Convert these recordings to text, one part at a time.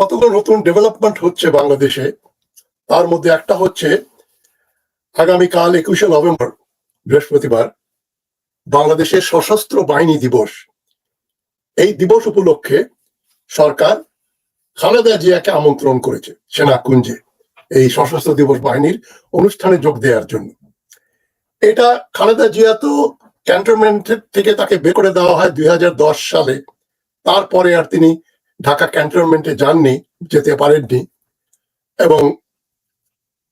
কতগুলো নতুন ডেভেলপমেন্ট হচ্ছে বাংলাদেশে, তার মধ্যে একটা হচ্ছে আগামীকাল একুশে নভেম্বর, বৃহস্পতিবার, বাংলাদেশের সশস্ত্র বাহিনী দিবস। এই দিবস উপলক্ষে সরকার খালেদা জিয়াকে আমন্ত্রণ করেছে সেনাকুঞ্জে এই সশস্ত্র দিবস বাহিনীর অনুষ্ঠানে যোগ দেওয়ার জন্য। এটা খালেদা জিয়া তো ক্যান্টনমেন্ট থেকে তাকে বের করে দেওয়া হয় দুই হাজার দশ সালে। তারপরে আর তিনি ঢাকা ক্যান্টনমেন্টে যাননি, যেতে পারেননি এবং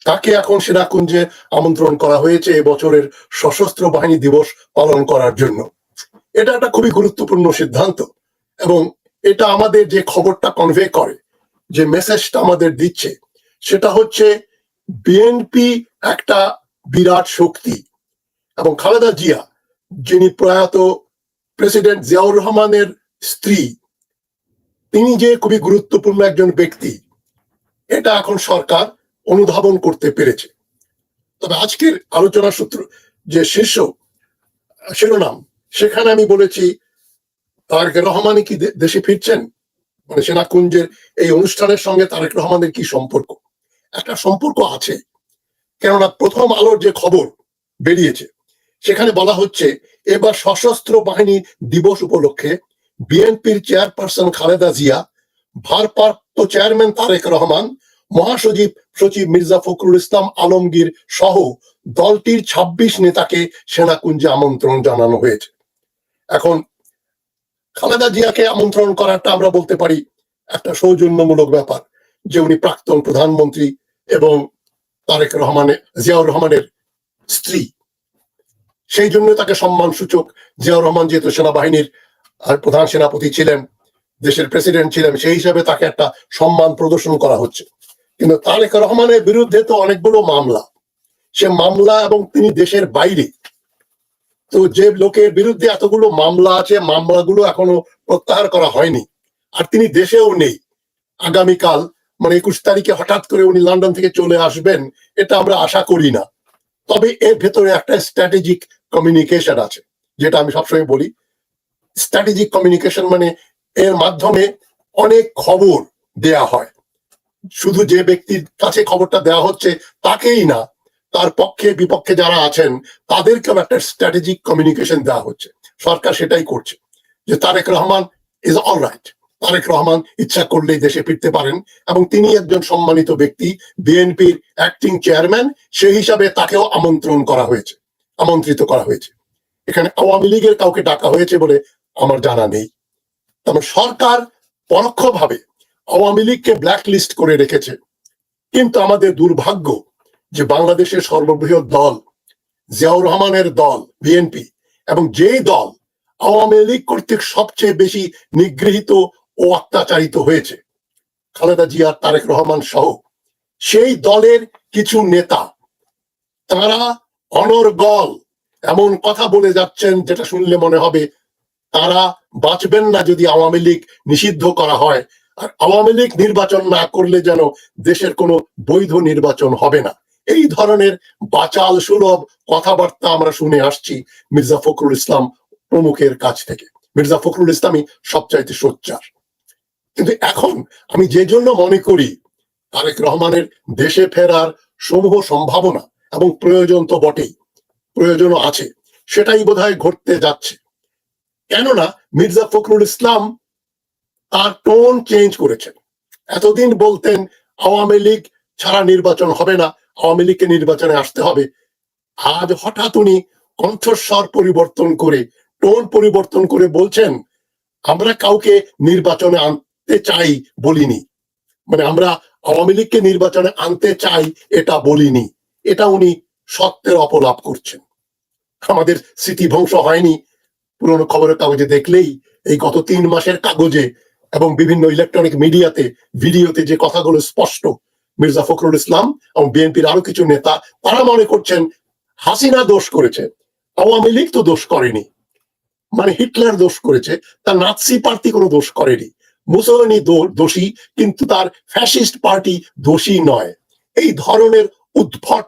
তাকে এখন সেনাকুঞ্জে আমন্ত্রণ করা হয়েছে এবছরের সশস্ত্র বাহিনী দিবস পালন করার জন্য। এটা একটা খুবই গুরুত্বপূর্ণ সিদ্ধান্ত এবং এটা আমাদের যে খবরটা কনভে করে, যে মেসেজটা আমাদের দিচ্ছে, সেটা হচ্ছে বিএনপি একটা বিরাট শক্তি এবং খালেদা জিয়া, যিনি প্রয়াত প্রেসিডেন্ট জিয়াউর রহমানের স্ত্রী তিনি যে খুবই গুরুত্বপূর্ণ একজন ব্যক্তি, এটা এখন সরকার অনুধাবন করতে পেরেছে। তবে আজকের আলোচনা সূত্র যে শীর্ষ শিরোনাম, সেখানে আমি বলেছি, তারেক রহমানই কি দেশে ফিরছেন? মানে সেনাকুঞ্জের এই অনুষ্ঠানের সঙ্গে তারেক রহমানের কি সম্পর্ক? একটা সম্পর্ক আছে, কেননা প্রথম আলোর যে খবর বেরিয়েছে, সেখানে বলা হচ্ছে, এবার সশস্ত্র বাহিনী দিবস উপলক্ষে বিএনপির চেয়ারপারসন খালেদা জিয়া, ভারপ্রাপ্ত চেয়ারম্যান তারেক রহমান, মহাসচিব সচিব মির্জা ফখরুল ইসলাম আলমগীর সহ দলটির ২৬ নেতাকে সেনাকুঞ্জে আমন্ত্রণ জানানো হয়েছে। এখন খালেদা জিয়াকে আমন্ত্রণ করাটা আমরা বলতে পারি একটা সৌজন্যমূলক ব্যাপার যে উনি প্রাক্তন প্রধানমন্ত্রী এবং তারেক রহমানের জিয়াউর রহমানের স্ত্রী। সেই জন্য তাকে সম্মান সূচক জিয়াউর রহমান যেহেতু সেনাবাহিনীর আর প্রধান সেনাপতি ছিলেন, দেশের প্রেসিডেন্ট ছিলেন, সেই হিসাবে তাকে একটা সম্মান প্রদর্শন করা হচ্ছে। কিন্তু তারেক রহমানের বিরুদ্ধে তো অনেকগুলো মামলা। সে মামলা এবং তিনি দেশের বাইরে। তো যে লোকের বিরুদ্ধে এতগুলো মামলা আছে, মামলাগুলো এখনও প্রত্যাহার করা হয়নি। আর তিনি দেশেও নেই। আগামীকাল মানে একুশ তারিখে হঠাৎ করে উনি লন্ডন থেকে চলে আসবেন, এটা আমরা আশা করি না। তবে এর ভেতরে একটা স্ট্র্যাটেজিক কমিউনিকেশন আছে, যেটা আমি সবসময় বলি। স্ট্র্যাটেজিক কমিউনিকেশন মানে এর মাধ্যমে অনেক খবর দেয়া হয়। শুধু যে ব্যক্তির কাছে খবরটা দেওয়া হচ্ছে তাকেই না, তার পক্ষে বিপক্ষে যারা আছেন, তাদেরকেও একটা স্ট্র্যাটেজিক কমিউনিকেশন দেওয়া হচ্ছে। সরকার সেটাই করছে যে Tarique Rahman is all right Tarique Rahman ইচ্ছা করলেই দেশে ফিরতে পারেন এবং তিনি একজন সম্মানিত ব্যক্তি, বিএনপির অ্যাক্টিং চেয়ারম্যান সেই হিসাবে তাকেও আমন্ত্রণ করা হয়েছে, আমন্ত্রিত করা হয়েছে। এখানে আওয়ামী লীগের কাউকে ডাকা হয়েছে বলে আমার জানা নেই। তবে সরকার পরোক্ষভাবে আওয়ামী লীগকে ব্ল্যাক লিস্ট করে রেখেছে। কিন্তু আমাদের দুর্ভাগ্য যে বাংলাদেশের সর্ববৃহৎ দল, জিয়াউর রহমানের দল বিএনপি এবং যেই দল আওয়ামী লীগ কর্তৃক সবচেয়ে বেশি নিগৃহীত ও অত্যাচারিত হয়েছে, খালেদা জিয়া, তারেক রহমান সহ সেই দলের কিছু নেতা, তারা অনর্গল এমন কথা বলে যাচ্ছেন যেটা শুনলে মনে হবে তারা বাঁচবেন না যদি আওয়ামী লীগ নিষিদ্ধ করা হয়। আর আওয়ামী লীগ নির্বাচন না করলে যেন দেশের কোনো বৈধ নির্বাচন হবে না। এই ধরনের বাচাল, সুলভ কথাবার্তা আমরা শুনে আসছি মির্জা ফখরুল ইসলাম প্রমুখের কাছ থেকে। মির্জা ফখরুল ইসলামই সবচাইতে সোচ্চার। কিন্তু এখন আমি যে জন্য মনে করি, তারেক রহমানের দেশে ফেরার সমূহ সম্ভাবনা এবং প্রয়োজন তো বটেই, প্রয়োজনও আছে, সেটাই বোধহয় ঘটতে যাচ্ছে। কেননা মির্জা ফখরুল ইসলাম তার টোন চেঞ্জ করেছেন। এতদিন বলতেন, আওয়ামী লীগ ছাড়া নির্বাচন হবে না, আওয়ামী লীগকে নির্বাচনে আসতে হবে। আজ হঠাৎ উনি কণ্ঠস্বর পরিবর্তন করে টোন পরিবর্তন করে বলছেন, আমরা কাউকে নির্বাচনে আনতে চাই বলিনি। মানে আমরা আওয়ামী লীগকে নির্বাচনে আনতে চাই এটা বলিনি। এটা উনি সত্যের অপলাপ করছেন। আমাদের স্মৃতি ধ্বংস হয়নি পুরনো খবরের কাগজে দেখলেই এই গত তিন মাসের কাগজে এবং বিভিন্ন ইলেকট্রনিক মিডিয়াতে ভিডিওতে যে কথাগুলো স্পষ্ট, মির্জা ফখরুল ইসলাম এবং বিএনপির আরও কিছু নেতা, তারা মনে করছেন হাসিনা দোষ করেছে, আওয়ামী লীগ তো দোষ করেনি। মানে হিটলার দোষ করেছে, তার নাৎসি পার্টি কোনো দোষ করেনি। মুসলিনী দো- দোষী, কিন্তু তার ফ্যাসিস্ট পার্টি দোষী নয়। এই ধরনের উদ্ভট,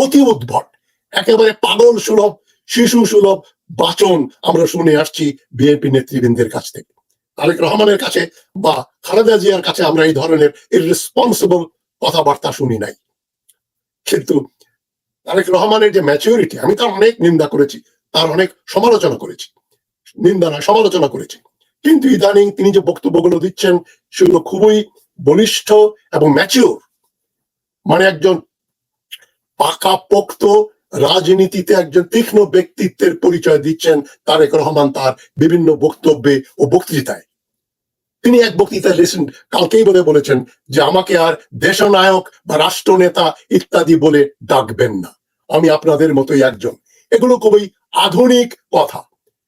অতি উদ্ভট, একেবারে পাগল সুলভ, শিশু সুলভ বাচন আমরা শুনে আসছি বিএনপি নেতৃবৃন্দের কাছ থেকে। তারেক রহমানের কাছে বা খালেদা জিয়ার কাছে আমরা এই ধরনের ইরেসপন্সিবল কথাবার্তা শুনি নাই। কিন্তু তারেক রহমানের যে ম্যাচিউরিটি আমি তার অনেক নিন্দা করেছি, তার অনেক সমালোচনা করেছি, নিন্দা নয়, সমালোচনা করেছি। কিন্তু ইদানিং তিনি যে বক্তব্যগুলো দিচ্ছেন, সেগুলো খুবই বলিষ্ঠ এবং ম্যাচিওর মানে একজন পাকা পোক্ত রাজনীতিতে একজন তীক্ষ্ণ ব্যক্তিত্বের পরিচয় দিচ্ছেন তারেক রহমান তার বিভিন্ন বক্তব্যে ও বক্তৃতায়। তিনি এক বক্তৃতায় লেসেন, কালকেই বলে বলেছেন যে আমাকে আর দেশনায়ক বা রাষ্ট্রনেতা ইত্যাদি বলে ডাকবেন না। আমি আপনাদের মতোই একজন। এগুলো খুবই আধুনিক কথা।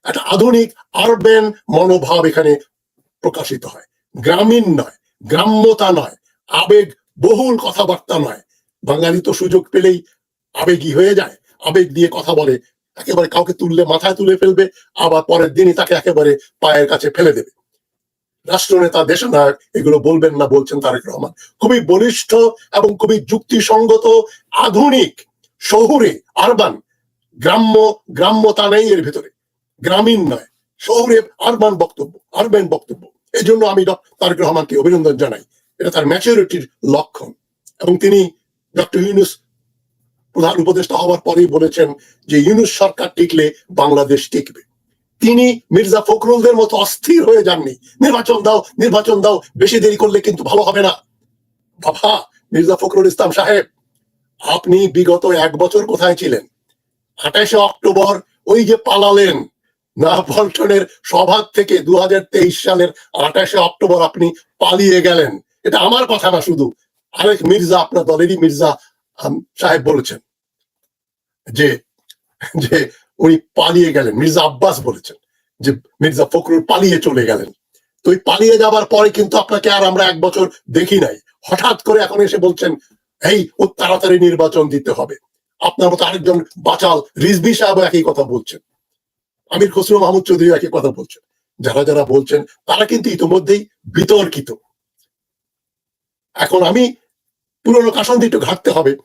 একটা আধুনিক আরবেন মনোভাব এখানে প্রকাশিত হয়। গ্রামীণ নয়, গ্রাম্যতা নয়, আবেগ, বহুল কথাবার্তা নয়। বাঙালি তো সুযোগ পেলেই আবেগী হয়ে যায়, আবেগ দিয়ে কথা বলে, একেবারে কাউকে তুললে মাথায় তুলে ফেলবে, আবার পরের দিনই তাকে একেবারে পায়ের কাছে ফেলে দেবে। রাষ্ট্রনেতা, দেশনায়ক, এগুলো বলবেন না, বলছেন তারেক রহমান। খুবই বলিষ্ঠ এবং খুবই যুক্তিসঙ্গত, আধুনিক, শহুরে, আরবান, গ্রাম্য, গ্রাম্যতা নেই এর ভিতরে। গ্রামীণ নয়, শহুরে আরবান বক্তব্য আরবান বক্তব্য। এই জন্য আমি তারেক রহমানকে অভিনন্দন জানাই। এটা তার ম্যাচুরিটির লক্ষণ। এবং তিনি ডক্টর ইউনুস প্রধান উপদেষ্টা হওয়ার পরেই বলেছেন যে ইউনুস সরকার টিকলে বাংলাদেশ টিকবে। তিনি মির্জা ফখরুলদের মতো অস্থির হয়ে যাননি। নির্বাচন দাও নির্বাচন দাও, বেশি দেরি করলে কিন্তু ভালো হবে না। বাবা, মির্জা ফখরুল ইসলাম সাহেব, আপনি বিগত এক বছর কোথায় ছিলেন? আঠাশে অক্টোবর ওই যে পালালেন, না পল্টনের সভা থেকে দু হাজার তেইশ সালের আঠাশে অক্টোবর আপনি পালিয়ে গেলেন। এটা আমার কথা না শুধু। আরেক মির্জা, আপনার দলেরই মির্জা সাহেব বলেছেন যে যে উনি পালিয়ে গেলেন, মির্জা আব্বাস বলেছেন যে মির্জা ফখরুল পালিয়ে চলে গেলেন। তো ওই পালিয়ে যাবার পরে কিন্তু আপনাকে আর আমরা এক বছর দেখি নাই। হঠাৎ করে এখন এসে বলছেন, এই, ও তাড়াতাড়ি নির্বাচন দিতে হবে। আপনার মতো আরেকজন বাচাল রিজবি সাহেব একই কথা বলছেন। আমির খসরু মাহমুদ চৌধুরী একই কথা বলছেন। যারা যারা বলছেন, তারা কিন্তু ইতিমধ্যেই বিতর্কিত। এখন আমি পুরনো কাসন্দি একটু ঘাটতে হবে।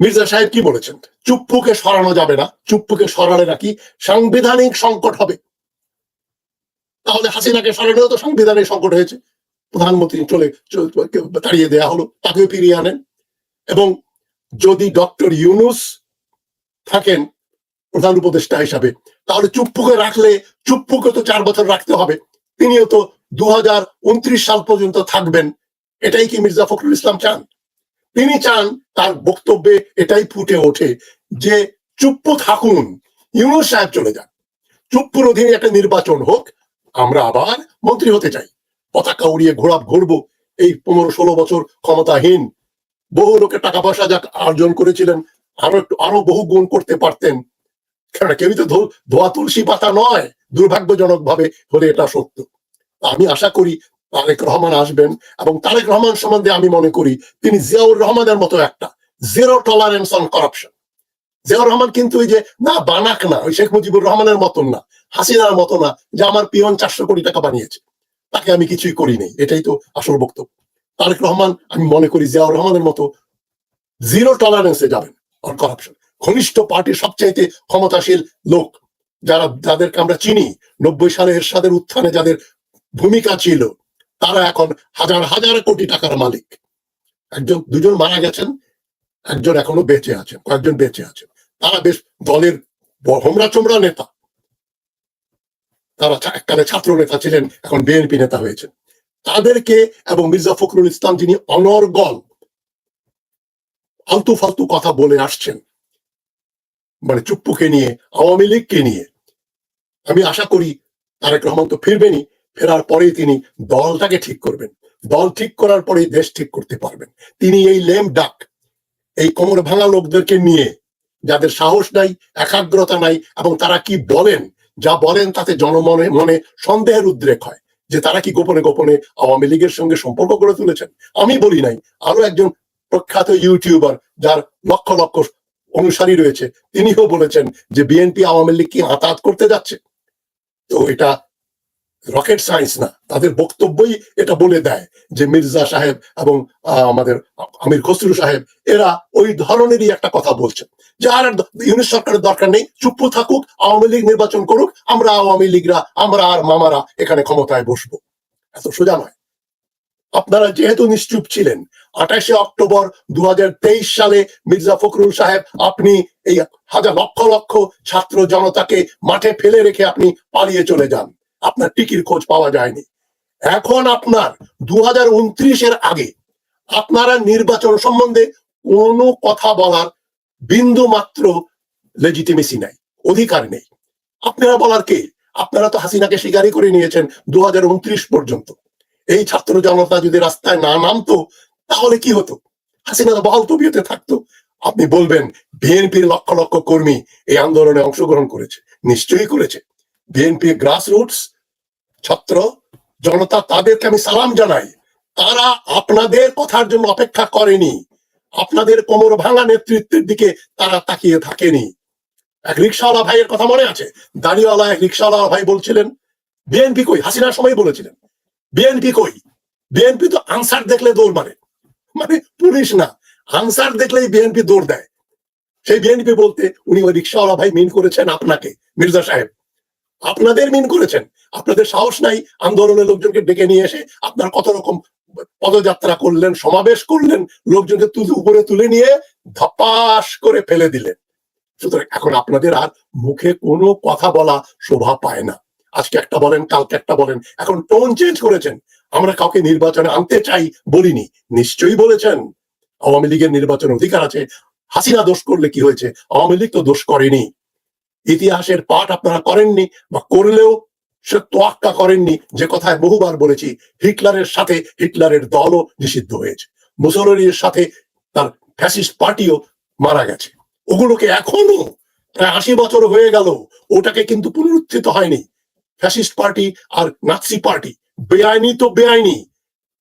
মির্জা সাহেব কি বলেছেন? চুপ্পুকে সরানো যাবে না। চুপ্পুকে সরালে নাকি সাংবিধানিক সংকট হবে। তাহলে হাসিনাকে সরানোও তো সাংবিধানিক সংকট হয়েছে। প্রধানমন্ত্রী চলে চলে- তাড়িয়ে দেয়া হলো, তাকেও ফিরিয়ে আনেন। এবং যদি ডক্টর ইউনুস থাকেন প্রধান উপদেষ্টা হিসাবে, তাহলে চুপ্পুকে রাখলে চুপ্পুকে তো চার বছর রাখতে হবে। তিনিও তো দু হাজার উনত্রিশ সাল পর্যন্ত থাকবেন। এটাই কি মির্জা ফখরুল ইসলাম চান? তিনি চান তার বক্তব্যে এটাই ফুটে ওঠে যে চুপ্পু থাকুন, ইউনুস সাহেব চলে যান। চুপ্পুর অধীনে একটা নির্বাচন হোক, আমরা আবার মন্ত্রী হতে চাই। পতাকা উড়িয়ে ঘোরা ঘুরবো, এই পনেরো ষোলো বছর ক্ষমতাহীন, বহু লোকের টাকা পয়সা যা অর্জন করেছিলেন, আরও একটু, আরও বহু গুণ করতে পারতেন। কেননা কেউই তো ধোয়া তুলসী পাতা নয় দুর্ভাগ্যজনক ভাবে হলে এটা সত্য। আমি আশা করি তারেক রহমান আসবেন এবং তারেক রহমান সম্বন্ধে আমি মনে করি তিনি জিয়াউর রহমানের মতো একটা zero tolerance on corruption Ziaur Rahman কিন্তু ওই যে, না, বানাক না, ওই শেখ মুজিবুর রহমানের মতন না, হাসিনার মতো না, যে আমার পিয়ন চারশো কোটি টাকা বানিয়েছে। তাকে আমি কিছুই করি নাই। এটাই তো আসল বক্তব্য। তারেক রহমান, আমি মনে করি জিয়াউর রহমানের মতো জিরো টলারেন্সে যাবেন অন করাপশন ঘনিষ্ঠ পার্টির সবচাইতে ক্ষমতাশীল লোক, যারা, যাদেরকে আমরা চিনি, নব্বই সালে এরশাদের উত্থানে যাদের ভূমিকা ছিল তারা এখন হাজার হাজার কোটি টাকার মালিক। একজন, দুজন মারা গেছেন, একজন এখনও বেঁচে আছেন, কয়েকজন বেঁচে আছেন। তারা বেশ দলের হোমরা চোমরা নেতা। তারা এককালে ছাত্র নেতা ছিলেন, এখন বিএনপি নেতা হয়েছেন। তাদেরকে এবং মির্জা ফখরুল ইসলাম যিনি অনর্গল ফালতু ফালতু কথা বলে আসছেন মানে চুপ্পুকে নিয়ে, আওয়ামী লীগকে নিয়ে। আমি আশা করি তারেক রহমান তো ফিরবেনই ফেরার পরেই তিনি দলটাকে ঠিক করবেন। দল ঠিক করার পরেই দেশ ঠিক করতে পারবেন। তিনি এই লেম ডাক এই কোমর ভাঙা লোকদেরকে নিয়ে, যাদের সাহস নাই, একাগ্রতা নাই, এবং তারা কি বলেন, যা বলেন তাতে জনমনে, মনে সন্দেহের উদ্রেক হয় যে তারা কি গোপনে গোপনে আওয়ামী লীগের সঙ্গে সম্পর্ক গড়ে তুলেছেন। আমি বলি নাই আরও একজন প্রখ্যাত ইউটিউবার যার লক্ষ লক্ষ অনুসারী রয়েছে, তিনিও বলেছেন যে বিএনপি আওয়ামী লীগ কি আতাত করতে যাচ্ছে। তো এটা রকেট সায়েন্স না। তাদের বক্তব্যই এটা বলে দেয় যে মির্জা সাহেব এবং আমাদের আমির খসরু সাহেব, এরা ওই ধরনেরই একটা কথা বলছেন। যে আর ইউনিট সরকারের দরকার নেই, চুপ থাকুক, আওয়ামী লীগ নির্বাচন করুক, আমরা আওয়ামী লীগরা, আমরা আর মামারা এখানে ক্ষমতায় বসবো। এত সোজা নয়। আপনারা যেহেতু নিশ্চুপ ছিলেন, আঠাশে অক্টোবর দু হাজার তেইশ সালে মির্জা ফখরুল সাহেব, আপনি এই হাজার লক্ষ লক্ষ ছাত্র জনতাকে মাঠে ফেলে রেখে আপনি পালিয়ে চলে যান। আপনার টিকির খোঁজ পাওয়া যায়নি। এখন আপনার দু এর আগে আপনারা নির্বাচন সম্বন্ধে কোনো কথা বলার বিন্দু মাত্র লেজিটিমেসি নাই, অধিকার নেই। আপনারা বলার কে? আপনারা তো হাসিনাকে স্বীকারই করে নিয়েছেন দু পর্যন্ত। এই ছাত্র জনতা যদি রাস্তায় না নামতো, তাহলে কি হতো? হাসিনা তো বহাল তবিয়তে থাকতো। আপনি বলবেন, বিএনপির লক্ষ লক্ষ কর্মী এই আন্দোলনে অংশগ্রহণ করেছে, নিশ্চয়ই করেছে। বিএনপি গ্রাস রুটস ছাত্র, জনতা তাদেরকে আমি সালাম জানাই। তারা আপনাদের কথার জন্য অপেক্ষা করেনি। আপনাদের কোমর ভাঙা নেতৃত্বের দিকে তারা তাকিয়ে থাকেনি। এক রিক্সাওয়ালা ভাইয়ের কথা মনে আছে? দাঁড়িওয়ালা এক রিক্সাওয়ালা ভাই বলছিলেন, বিএনপি কই? হাসিনার সময় বলেছিলেন, বিএনপি কই? বিএনপি তো আনসার দেখলে দৌড় মারে। মানে পুলিশ না, আনসার দেখলেই বিএনপি দৌড় দেয়। সেই বিএনপি বলতে উনি ওই রিক্সাওয়ালা ভাই মিন করেছেন আপনাকে, মির্জা সাহেব। আপনাদের মিন করেছেন। আপনাদের সাহস নাই আন্দোলনের লোকজনকে ডেকে নিয়ে এসে আপনার কত রকম পদযাত্রা করলেন, সমাবেশ করলেন, লোকজনকে তুলে উপরে তুলে নিয়ে ধপাস করে ফেলে দিলেন। সুতরাং এখন আপনাদের আর মুখে কোনো কথা বলা শোভা পায় না। আজকে একটা বলেন, কালকে একটা বলেন, এখন টোন চেঞ্জ করেছেন। আমরা কাউকে নির্বাচনে আনতে চাই বলিনি, নিশ্চয়ই বলেছেন। আওয়ামী লীগের নির্বাচন অধিকার আছে, হাসিনা দোষ করলে কি হয়েছে? আওয়ামী লীগ তো দোষ করেনি। ইতিহাসের পাঠ আপনারা করেননি বা করলেও সে তোয়াক্কা করেননি। যে কথায় বহুবার বলেছি, হিটলারের সাথে হিটলারের দলও নিষিদ্ধ হয়েছে। মুসলিনের সাথে তার ফ্যাসিস্ট পার্টিও মারা গেছে। ওগুলোকে এখনও প্রায় আশি বছর হয়ে গেল, ওটাকে কিন্তু পুনরুত্থিত হয়নি। ফ্যাসিস্ট পার্টি আর নাৎসি পার্টি, বেআইনি তো বেআইনি।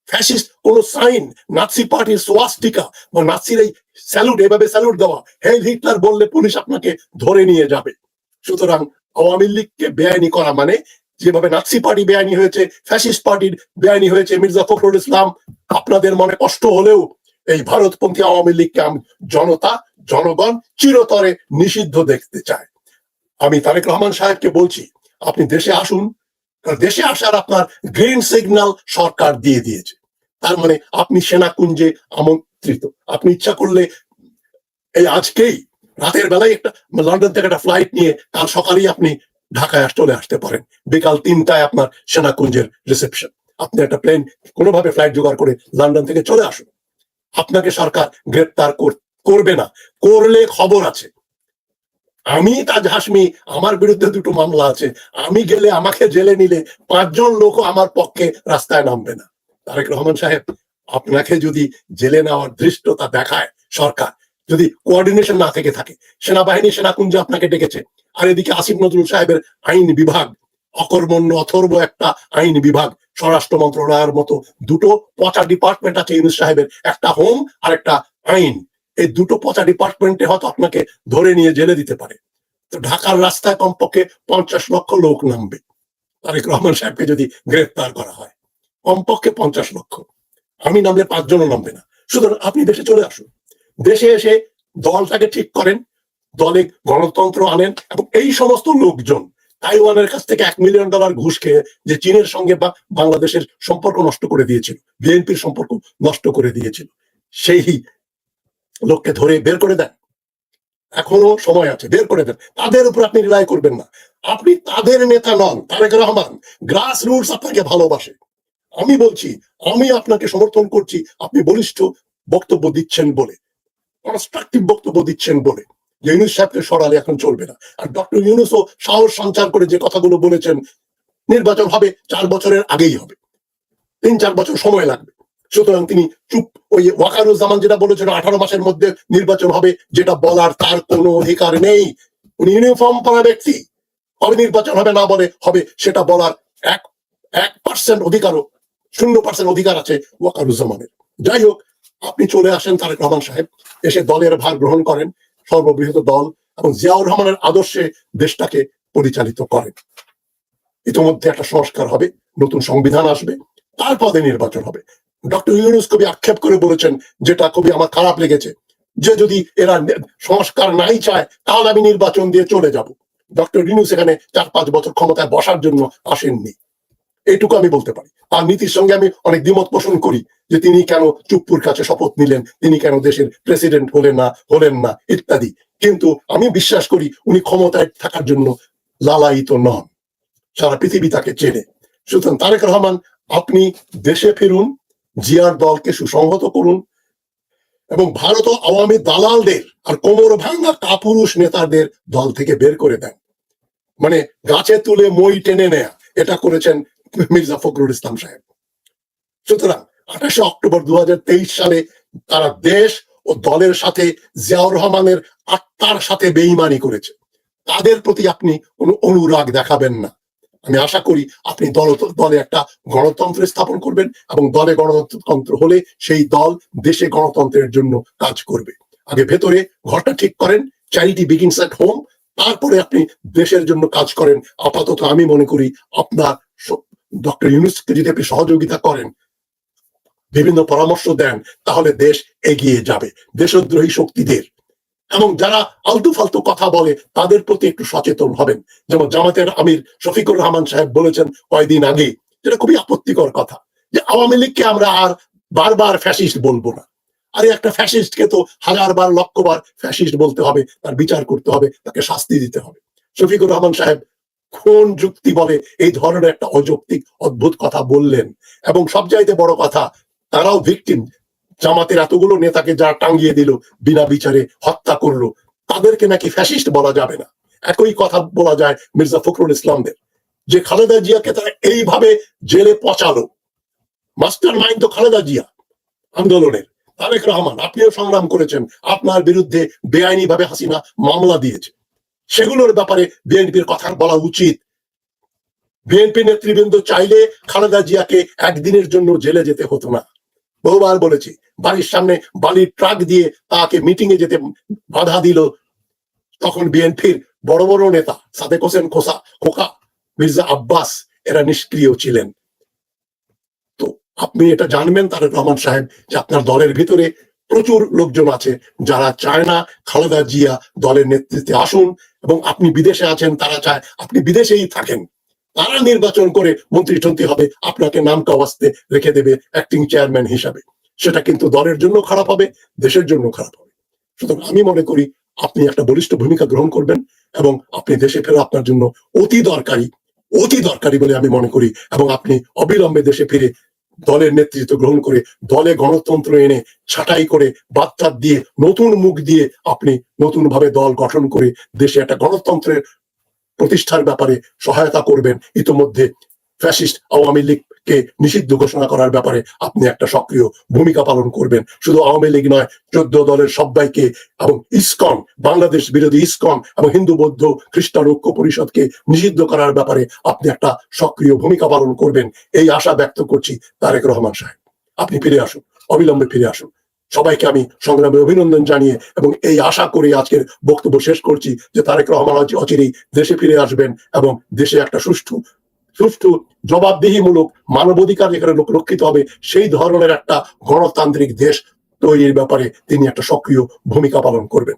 ফ্যাসিস্ট কোন সাইন, নাৎসি পার্টির সোয়াস্টিকা বা নাৎসির এই স্যালুট, এভাবে স্যালুট দেওয়া, হেল হিটলার বললে পুলিশ আপনাকে ধরে নিয়ে যাবে। সুতরাং আওয়ামী লীগকে বেআইনি করা মানে যেভাবে নাৎসি পার্টি বেআইনি হয়েছে, ফ্যাসিস্ট পার্টির বেআইনি হয়েছে মির্জা ফখরুল ইসলাম, আপনাদের মনে কষ্ট হলেও এই ভারতপন্থী আওয়ামী লীগকে জনতা, জনগণ চিরতরে নিষিদ্ধ দেখতে চায়। আমি তারেক রহমান সাহেবকে বলছি, আপনি দেশে আসুন দেশে আসার আপনার গ্রিন সিগন্যাল সরকার দিয়ে দিয়েছে। তার মানে আপনি সেনাকুঞ্জে আমন্ত্রিত। আপনি ইচ্ছা করলে এই আজকেই রাতের বেলায় একটা লন্ডন থেকে একটা ফ্লাইট নিয়ে কাল সকালেই আপনি ঢাকায় চলে আসতে পারেন। বিকাল তিনটায় আপনার সেনাকুঞ্জের রিসেপশন আপনি একটা প্লেন কোনোভাবে ফ্লাইট জোগাড় করে লন্ডন থেকে চলে আসুন। আপনাকে সরকার গ্রেপ্তার করবে না। করলে খবর আছে। আমি তাজ হাসমি আমার বিরুদ্ধে দুটো মামলা আছে। আমি গেলে আমাকে জেলে নিলে পাঁচজন লোকও আমার পক্ষে রাস্তায় নামবে না। তারেক রহমান সাহেব, আপনাকে যদি জেলে নেওয়ার ধৃষ্টতা দেখায় সরকার যদি কোঅর্ডিনেশন না থেকে থাকে। সেনাবাহিনী সেনাকুঞ্জে আপনাকে ডেকেছে। আর এদিকে আসিফ নজরুল সাহেবের আইন বিভাগ, অকর্মণ্য, অথর্ব একটা আইন বিভাগ, স্বরাষ্ট্র মন্ত্রণালয়ের মতো দুটো পচা ডিপার্টমেন্ট আছে ইউনুস সাহেবের। একটা হোম আর একটা আইন। এই দুটো পচা ডিপার্টমেন্টে হয়তো আপনাকে ধরে নিয়ে জেলে দিতে পারে। তো ঢাকার রাস্তায় কমপক্ষে পঞ্চাশ লক্ষ লোক নামবে। তারেক রহমান সাহেবকে যদি গ্রেফতার করা হয়, কমপক্ষে পঞ্চাশ লক্ষ। আমি নামলে পাঁচজনও নামবে না। সুতরাং আপনি দেশে চলে আসুন। দেশে এসে দলটাকে ঠিক করেন, দলে গণতন্ত্র আনেন এবং এই সমস্ত লোকজন তাইওয়ানের কাছ থেকে এক মিলিয়ন ডলার ঘুষ খেয়ে যে চীনের সঙ্গে বা বাংলাদেশের সম্পর্ক নষ্ট করে দিয়েছিল, বিএনপির সম্পর্ক নষ্ট করে দিয়েছিল, সেই লোককে ধরে বের করে দেন। এখনও সময় আছে, বের করে দেন। তাদের উপর আপনি রিলাই করবেন না। আপনি তাদের নেতা নন, তারেক রহমান গ্রাস রুটস আপনাকে ভালোবাসে। আমি বলছি, আমি আপনাকে সমর্থন করছি, আপনি বলিষ্ঠ বক্তব্য দিচ্ছেন বলে। কনস্ট্রাকটিভ বক্তব্য দিচ্ছেন বলে। ইউনুস সাহেবকে সরালে এখন চলবে না। আর ডক্টর ইউনুসও সাহস সঞ্চার করে যে কথাগুলো বলেছেন, নির্বাচন হবে, চার বছরের আগেই হবে। তিন, চার বছর সময় লাগবে। সুতরাং তিনি চুপ, ওই ওয়াকারুজ্জামান যেটা বলেছেন, আঠারো মাসের মধ্যে নির্বাচন হবে, যেটা বলার তার কোনো অধিকার নেই। উনি ইউনিফর্ম পরা ব্যক্তি। কবে নির্বাচন হবে না বলে হবে, সেটা বলার এক এক পার্সেন্ট অধিকারও, শূন্য পার্সেন্ট অধিকার আছে ওয়াকারুজ্জামানের। যাই হোক আপনি চলে আসেন তারেক রহমান সাহেব, এসে দলের ভার গ্রহণ করেন, সর্ববৃহৎ দল এবং জিয়াউর রহমানের আদর্শে দেশটাকে পরিচালিত করেন। ইতিমধ্যে একটা সংস্কার হবে, নতুন সংবিধান আসবে, তার পদে নির্বাচন হবে। ডক্টর ইউনুস কবি আক্ষেপ করে বলেছেন, যেটা কবি আমার খারাপ লেগেছে, যে যদি এরা সংস্কার নাই চায়, তাহলে আমি নির্বাচন দিয়ে চলে যাব। ডক্টর ইউনুস এখানে চার পাঁচ বছর ক্ষমতায় বসার জন্য আসেননি। এইটুকু আমি বলতে পারি। আর নীতির সঙ্গে আমি অনেক দ্বিমত পোষণ করি যে তিনি কেন চুপ্পুর কাছে শপথ নিলেন, তিনি কেন দেশের প্রেসিডেন্ট হলেন না হলেন না, ইত্যাদি। কিন্তু আমি বিশ্বাস করি উনি ক্ষমতায় থাকার জন্য লালায়িত নন। সারা পৃথিবী তাকে চেনে। সুতরাং তারেক রহমান, আপনি দেশে ফিরুন, জিয়ার দলকে সুসংহত করুন এবং ভারত আওয়ামী দালালদের আর কোমর ভাঙ্গা কাপুরুষ নেতাদের দল থেকে বের করে দেন। মানে গাছে তুলে মই টেনে নেয়া, এটা করেছেন মির্জা ফখরুল ইসলাম সাহেব। সুতরাং আঠাশে অক্টোবর দু সালে তারা দেশ ও দলের সাথে জিয়াউর রহমানের আত্মার সাথে বেইমানি করেছে। তাদের প্রতি আপনি কোনো অনুরাগ দেখাবেন না। আমি আশা করি আপনি দল দলে একটা গণতন্ত্র স্থাপন করবেন এবং দলে গণতন্ত্র হলে সেই দল দেশে গণতন্ত্রের জন্য কাজ করবে। আগে ভেতরে ঘরটা ঠিক করেন চ্যারিটি বিগিনস এট হোম তারপরে আপনি দেশের জন্য কাজ করেন। আপাতত আমি মনে করি আপনার ডক্টর ইউনুসকে যদি আপনি সহযোগিতা করেন, বিভিন্ন পরামর্শ দেন, তাহলে দেশ এগিয়ে যাবে, দেশদ্রোহী শক্তিদের। এবং যারা আলতু ফালতু কথা বলে, তাদের প্রতি একটু সচেতন হবেন। যেমন জামাতের আমির শফিকুর রহমান সাহেব বলেছেন কয়েকদিন আগে, যেটা খুবই আপত্তিকর কথা, যে আওয়ামী লীগকে আমরা আর বারবার ফ্যাসিস্ট বলব না। আরে একটা ফ্যাসিস্টকে তো হাজার বার লক্ষ বার ফ্যাসিস্ট বলতে হবে, তার বিচার করতে হবে, তাকে শাস্তি দিতে হবে। শফিকুর রহমান সাহেব কোন যুক্তি বলে এই ধরনের একটা অযৌক্তিক, অদ্ভুত কথা বললেন? এবং সবচাইতে বড় কথা, তারাও ভিকটিম জামাতের এতগুলো নেতাকে যা টাঙ্গিয়ে দিল, বিনা বিচারে হত্যা করল, তাদেরকে নাকি ফ্যাসিস্ট বলা যাবে না? একই কথা বলা যায় মির্জা ফখরুল ইসলামদের। যে খালেদা জিয়াকে তারা এইভাবে জেলে পচালো। মাস্টার মাইন্ড তো খালেদা জিয়া আন্দোলনের। তারেক রহমান, আপনিও সংগ্রাম করেছেন। আপনার বিরুদ্ধে বেআইনি ভাবে হাসিনা মামলা দিয়েছে। সেগুলোর ব্যাপারে বিএনপির কথা বলা উচিত। বিএনপি নেতৃবৃন্দ চাইলে খালেদা জিয়াকে একদিনের জন্য জেলে যেতে হতো না। বহুবার বলেছি, বাড়ির সামনে বালির ট্রাক দিয়ে তাকে মিটিং এ যেতে বাধা দিল। তখন বিএনপির বড় বড় নেতা সাদেক হোসেন খোসা, খোকা, মির্জা আব্বাস, এরা নিষ্ক্রিয় ছিলেন। তো আপনি এটা জানবেন, তারেক রহমান সাহেব, যে আপনার দলের ভিতরে প্রচুর লোকজন আছে যারা চায় না খালেদা জিয়া দলের নেতৃত্বে আসুন এবং আপনি বিদেশে আছেন, তারা চায় আপনি বিদেশেই থাকেন। তারা নির্বাচন করে মন্ত্রী টন্ত্রী হবে, আপনাকে নাম কাওয়াস্তে রেখে দেবে অ্যাক্টিং চেয়ারম্যান হিসাবে। সেটা কিন্তু দলের জন্য খারাপ হবে, দেশের জন্য খারাপ হবে। সুতরাং আমি মনে করি আপনি একটা বলিষ্ঠ ভূমিকা গ্রহণ করবেন এবং আপনি দেশে ফেরা আপনার জন্য অতি দরকারি অতি দরকারি বলে আমি মনে করি এবং আপনি অবিলম্বে দেশে ফিরে দলের নেতৃত্ব গ্রহণ করে, দলে গণতন্ত্র এনে ছাঁটাই করে বাচ্চার দিয়ে, নতুন মুখ দিয়ে আপনি নতুন ভাবে দল গঠন করে দেশে একটা গণতন্ত্রের প্রতিষ্ঠার ব্যাপারে সহায়তা করবেন। ইতোমধ্যে ফ্যাসিস্ট আওয়ামী লীগকে নিষিদ্ধ ঘোষণা করার ব্যাপারে আপনি একটা সক্রিয় ভূমিকা পালন করবেন। শুধু আওয়ামী লীগ নয়, চোদ্দ দলের সবাইকে এবং ইসকন, বাংলাদেশ বিরোধী ইসকন এবং হিন্দু বৌদ্ধ খ্রিস্টান ঐক্য পরিষদকে নিষিদ্ধ করার ব্যাপারে আপনি একটা সক্রিয় ভূমিকা পালন করবেন। এই আশা ব্যক্ত করছি তারেক রহমান সাহেব। আপনি ফিরে আসুন, অবিলম্বে ফিরে আসুন। সবাইকে আমি সংগ্রামে অভিনন্দন জানিয়ে এবং এই আশা করে আজকের বক্তব্য শেষ করছি যে তারেক রহমান অচি- অচিরেই দেশে ফিরে আসবেন এবং দেশে একটা সুষ্ঠু সুষ্ঠু, জবাবদিহিমূলক, মানবাধিকার যেখানে রক্ষিত হবে, সেই ধরনের একটা গণতান্ত্রিক দেশ তৈরির ব্যাপারে তিনি একটা সক্রিয় ভূমিকা পালন করবেন।